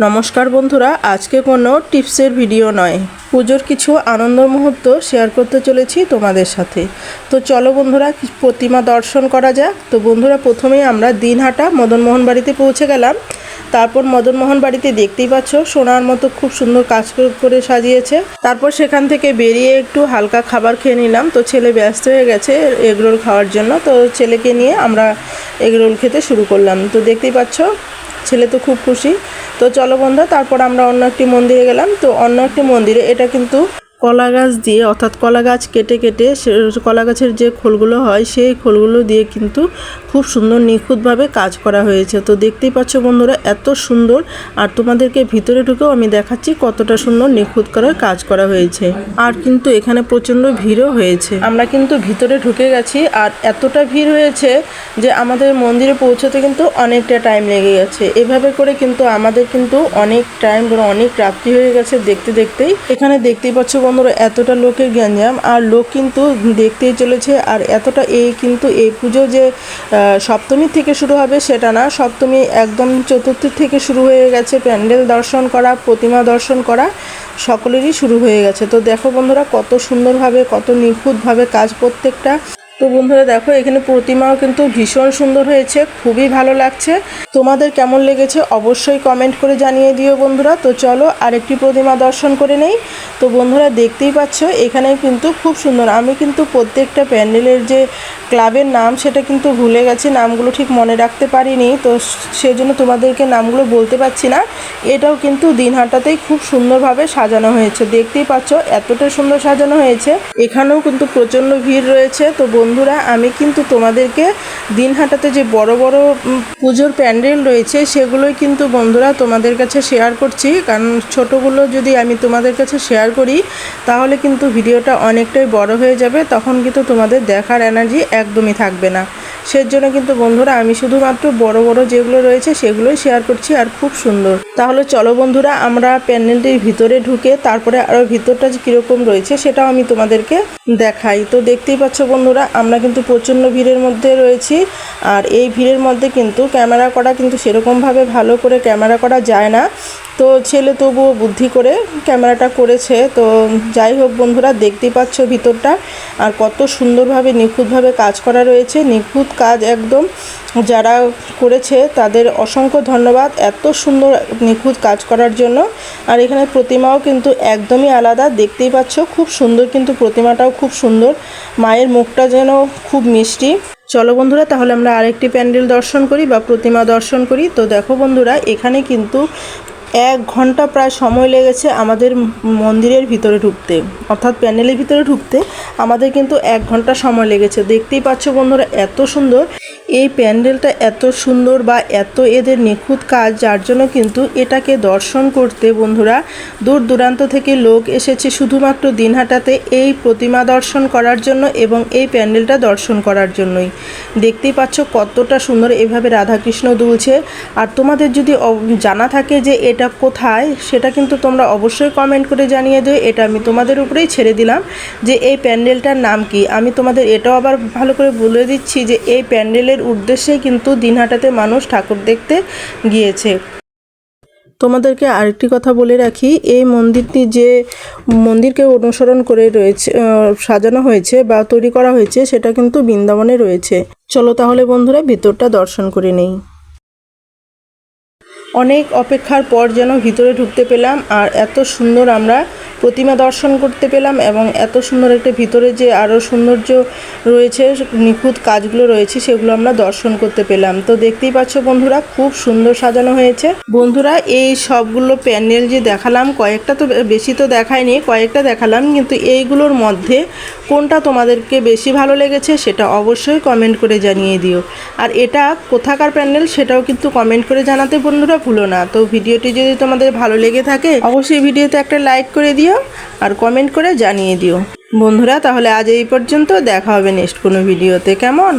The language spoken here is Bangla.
নমস্কার বন্ধুরা, আজকে কোনো টিপসের ভিডিও নয়। পুজোর কিছু আনন্দ মুহূর্ত শেয়ার করতে চলেছি তোমাদের সাথে। তো চলো বন্ধুরা, প্রতিমা দর্শন করা যাক। তো বন্ধুরা, প্রথমেই আমরা দিনহাটা মদনমোহন বাড়িতে পৌঁছে গেলাম। তারপর মদনমোহন বাড়িতে দেখতেই পাচ্ছ, সোনার মতো খুব সুন্দর কাজ করে- সাজিয়েছে। তারপর সেখান থেকে বেরিয়ে একটু হালকা খাবার খেয়ে নিলাম। তো ছেলে ব্যস্ত হয়ে গেছে এগরোল খাওয়ার জন্য। তো ছেলেকে নিয়ে আমরা এগরোল খেতে শুরু করলাম। তো দেখতেই পাচ্ছ ছেলে তো খুব খুশি। তো চলো বন্ধু তারপর আমরা অন্য একটি মন্দিরে গেলাম। তো অন্য একটি মন্দিরে, এটা কিন্তু কলা গাছ দিয়ে, অর্থাৎ কলা গাছ কেটে কেটে কলা গাছের যে খোলগুলো হয়, সেই খোলগুলো দিয়ে কিন্তু খুব সুন্দর নিখুঁতভাবে কাজ করা হয়েছে। তো দেখতেই পাচ্ছ বন্ধুরা, এত সুন্দর। আর তোমাদেরকে ভিতরে ঢুকেও আমি দেখাচ্ছি কতটা সুন্দর নিখুঁত করে কাজ করা হয়েছে। আর কিন্তু এখানে প্রচণ্ড ভিড়ও হয়েছে। আমরা কিন্তু ভিতরে ঢুকে গেছি। আর এতটা ভিড় হয়েছে যে আমাদের মন্দিরে পৌঁছতে কিন্তু অনেকটা টাইম লেগে গেছে। এভাবে করে কিন্তু আমাদের কিন্তু অনেক টাইম অনেক রাত্রি হয়ে গেছে দেখতে দেখতেই। এখানে দেখতেই পাচ্ছ বন্ধুরা, এতটা লোকের গ্যাঞ্জাম, আর লোক কিন্তু দেখতেই চলেছে, আর এতটা এই কিন্তু এই পুজো যে সপ্তমী থেকে শুরু হবে সেটা না, সপ্তমী একদম চতুর্থী থেকে শুরু হয়ে গেছে, প্যান্ডেল দর্শন করা, প্রতিমা দর্শন করা, সকলেরই শুরু হয়ে গেছে। তো দেখো বন্ধুরা, কত সুন্দরভাবে, কত নিখুঁতভাবে কাজ প্রত্যেকটা। তো বন্ধুরা দেখো, এখানে প্রতিমাও কিন্তু ভীষণ সুন্দর হয়েছে, খুবই ভালো লাগছে। তোমাদের কেমন লেগেছে অবশ্যই কমেন্ট করে জানিয়ে দিও বন্ধুরা। তো চলো আরেকটি প্রতিমা দর্শন করে নেই। তো বন্ধুরা দেখতেই পাচ্ছ, এখানে কিন্তু খুব সুন্দর। আমি কিন্তু প্রত্যেকটা প্যান্ডেলের যে ক্লাবের নাম, সেটা কিন্তু ভুলে গেছি, নামগুলো ঠিক মনে রাখতে পারিনি। তো সেই জন্য তোমাদেরকে নামগুলো বলতে পারছি না। এটাও কিন্তু দিনহাটাতেই খুব সুন্দরভাবে সাজানো হয়েছে। দেখতেই পাচ্ছ, এতটা সুন্দর সাজানো হয়েছে। এখানেও কিন্তু প্রচণ্ড ভিড় রয়েছে। তো বন্ধুরা, আমি কিন্তু তোমাদেরকে দিন দিনহাটাতে যে বড় বড় পুজোর প্যান্ডেল রয়েছে, সেগুলোই কিন্তু বন্ধুরা তোমাদের কাছে শেয়ার করছি। কারণ ছোটোগুলো যদি আমি তোমাদের কাছে শেয়ার করি, তাহলে কিন্তু ভিডিওটা অনেকটাই বড় হয়ে যাবে, তখন কিন্তু তোমাদের দেখার এনার্জি একদমই থাকবে না। সেজন্য কিন্তু বন্ধুরা আমি শুধুমাত্র বড় বড় যেগুলো রয়েছে সেগুলোই শেয়ার করছি আর খুব সুন্দর। তাহলে চলো বন্ধুরা, আমরা প্যান্ডেলটির ভিতরে ঢুকে তারপরে আরও ভিতরটা যে কীরকম রয়েছে সেটাও আমি তোমাদেরকে দেখাই। তো দেখতেই পাচ্ছ বন্ধুরা, আমরা কিন্তু প্রচণ্ড ভিড়ের মধ্যে রয়েছি আর এই ভিড়ের মধ্যে কিন্তু ক্যামেরা করা কিন্তু সেরকমভাবে ভালো করে ক্যামেরা করা যায় না। তো ছেলে তবুও বুদ্ধি করে ক্যামেরাটা করেছে। তো যাই হোক বন্ধুরা, দেখতেই পাচ্ছ ভিতরটা। আর কত সুন্দরভাবে, নিখুঁতভাবে কাজ করা রয়েছে। নিখুঁত কাজ একদম যারা করেছে, তাদের অসংখ্য ধন্যবাদ এত সুন্দর নিখুঁত কাজ করার জন্য। আর এখানে প্রতিমাও কিন্তু একদমই আলাদা। দেখতেই পাচ্ছ, খুব সুন্দর কিন্তু প্রতিমাটাও খুব সুন্দর। মায়ের মুখটা যেন খুব মিষ্টি। চলো বন্ধুরা, তাহলে আমরা আরেকটি প্যান্ডেল দর্শন করি বা প্রতিমা দর্শন করি। তো দেখো বন্ধুরা, এখানে কিন্তু এক ঘণ্টা প্রায় সময় লেগেছে আমাদের মন্দিরের ভিতরে ঢুকতে। অর্থাৎ প্যান্ডেলের ভিতরে ঢুকতে আমাদের কিন্তু এক ঘণ্টা সময় লেগেছে। দেখতেই পাচ্ছ বন্ধুরা, এত সুন্দর এই প্যান্ডেলটা এত সুন্দর বা এত এদের নিখুঁত কাজ, যার জন্য কিন্তু এটাকে দর্শন করতে বন্ধুরা দূর দূরান্ত থেকে লোক এসেছে শুধুমাত্র দিনহাটাতে এই প্রতিমা দর্শন করার জন্য এবং এই প্যান্ডেলটা দর্শন করার জন্যই। দেখতেই পাচ্ছ কতটা সুন্দর এভাবে রাধাকৃষ্ণ দুলছে। আর তোমাদের যদি জানা থাকে যে এটা কোথায়, সেটা কিন্তু তোমরা অবশ্যই কমেন্ট করে জানিয়ে দিও। এটা আমি তোমাদের উপরেই ছেড়ে দিলাম যে এই প্যান্ডেলটার নাম কি। আমি তোমাদের এটাও আবার ভালো করে বলে দিচ্ছি যে এই প্যান্ডেলের উদ্দেশ্যেই কিন্তু দিনহাটাতে মানুষ ঠাকুর দেখতে গিয়েছে। তোমাদেরকে আরেকটি কথা বলে রাখি, এই মন্দিরটি যে মন্দিরকে অনুসরণ করে রয়েছে সাজানো হয়েছে বা তৈরি করা হয়েছে, সেটা কিন্তু বৃন্দাবনে রয়েছে। চলো তাহলে বন্ধুরা ভিতরটা দর্শন করে নেই। অনেক অপেক্ষার পর যেন ভিতরে ঢুকতে পেলাম আর এত সুন্দর আমরা প্রতিমা দর্শন করতে পেলাম এবং এত সুন্দর একটা ভিতরে যে আরও সৌন্দর্য রয়েছে, নিখুঁত কাজগুলো রয়েছে, সেগুলো আমরা দর্শন করতে পেলাম। তো দেখতেই পাচ্ছ বন্ধুরা, খুব সুন্দর সাজানো হয়েছে। বন্ধুরা, এই সবগুলো প্যান্ডেল যে দেখালাম, কয়েকটা তো বেশি তো দেখায়নি কয়েকটা দেখালাম, কিন্তু এইগুলোর মধ্যে কোনটা তোমাদেরকে বেশি ভালো লেগেছে সেটা অবশ্যই কমেন্ট করে জানিয়ে দিও। আর এটা কোথাকার প্যান্ডেল সেটাও কিন্তু কমেন্ট করে জানাতে বন্ধুরা ভুলো না। তো ভিডিওটি যদি তোমাদের ভালো লেগে থাকে, অবশ্যই ভিডিওতে একটা লাইক করে দিও আর কমেন্ট করে জানিয়ে দিও। বন্ধুরা, তাহলে আজ এই পর্যন্ত, দেখা হবে নেক্সট কোনো ভিডিওতে কেমন?